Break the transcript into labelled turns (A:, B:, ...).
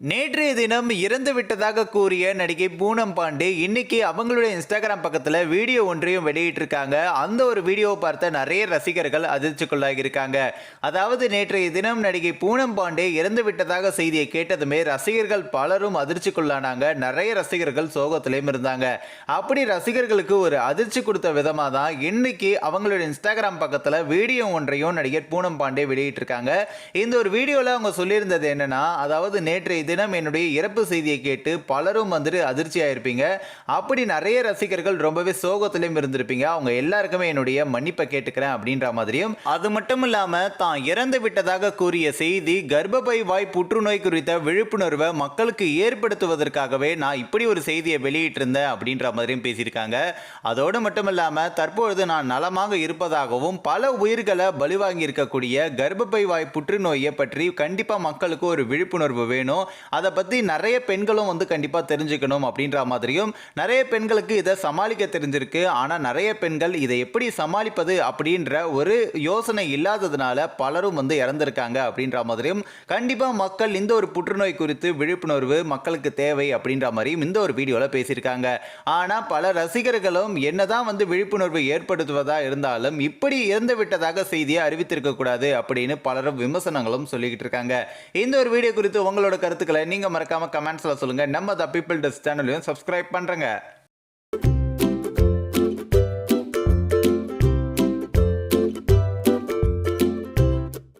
A: நேற்றைய தினம் இறந்து விட்டதாக கூறிய நடிகை பூனம் பாண்டே இன்னைக்கு அவங்களுடைய இன்ஸ்டாகிராம் பக்கத்தில் வீடியோ ஒன்றையும் வெளியிட்டிருக்காங்க. அந்த ஒரு வீடியோவை பார்த்த நிறைய ரசிகர்கள் அதிர்ச்சிக்குள்ளாகி இருக்காங்க. அதாவது நேற்றைய தினம் நடிகை பூனம் பாண்டே இறந்து விட்டதாக செய்தியை கேட்டதுமே ரசிகர்கள் பலரும் அதிர்ச்சிக்குள்ளானாங்க. நிறைய ரசிகர்கள் சோகத்திலையும் இருந்தாங்க. அப்படி ரசிகர்களுக்கு ஒரு அதிர்ச்சி கொடுத்த விதமாக தான் இன்னைக்கு அவங்களுடைய இன்ஸ்டாகிராம் பக்கத்தில் வீடியோ ஒன்றையும் நடிகர் பூனம் பாண்டே வெளியிட்டிருக்காங்க. இந்த ஒரு வீடியோவில் அவங்க சொல்லியிருந்தது என்னன்னா அதாவது நேற்றைய தினம் என்னுடைய இறப்பு செய்தியை கேட்டு பலரும் வந்துட்டு அதிர்ச்சியாக இருப்பீங்க அப்படி நிறைய ரசிகர்கள் ரொம்பவே சோகத்திலையும் இருந்திருப்பீங்க. அவங்க எல்லாருக்குமே என்னுடைய மன்னிப்பை கேட்டுக்கிறேன் அப்படின்ற மாதிரியும். அது மட்டும் இல்லாமல் தான் இறந்து விட்டதாக கூறிய செய்தி கர்ப்பப்பை வாய் புற்றுநோய் குறித்த விழிப்புணர்வை மக்களுக்கு ஏற்படுத்துவதற்காகவே நான் இப்படி ஒரு செய்தியை வெளியிட்டிருந்தேன் அப்படின்ற மாதிரியும் பேசியிருக்காங்க. அதோடு மட்டும் இல்லாமல் தற்பொழுது நான் நலமாக இருப்பதாகவும் பல உயிர்களை பலிவாங்கி இருக்கக்கூடிய கர்ப்பப்பை வாய் புற்றுநோயை பற்றி கண்டிப்பாக மக்களுக்கு ஒரு விழிப்புணர்வு வேணும். அதை பற்றி நிறைய பெண்களும் வந்து கண்டிப்பாக தெரிஞ்சுக்கணும் அப்படின்ற மாதிரியும் நிறைய பெண்களுக்கு இதை சமாளிக்க தெரிஞ்சிருக்கு. ஆனால் நிறைய பெண்கள் இதை எப்படி சமாளிப்பது அப்படின்ற ஒரு யோசனை இல்லாததுனால பலரும் வந்து இறந்திருக்காங்க அப்படின்ற மாதிரியும் கண்டிப்பாக மக்கள் இந்த ஒரு புற்றுநோய் குறித்து விழிப்புணர்வு மக்களுக்கு தேவை அப்படின்ற மாதிரியும் இந்த ஒரு வீடியோவில் பேசியிருக்காங்க. ஆனால் பல ரசிகர்களும் என்னதான் வந்து விழிப்புணர்வு ஏற்படுத்துவதா இருந்தாலும் இப்படி இறந்து விட்டதாக செய்தியை அறிவித்திருக்க கூடாது அப்படின்னு பலரும் விமர்சனங்களும் சொல்லிக்கிட்டு இருக்காங்க. இந்த ஒரு வீடியோ குறித்து உங்களோட கருத்து கருத்துக்களை நீங்க மறக்காம கமெண்ட்ஸ்ல சொல்லுங்க. நம்ம த பீப்பிள் டஸ் சேனலையும் சப்ஸ்கிரைப் பண்றேங்க.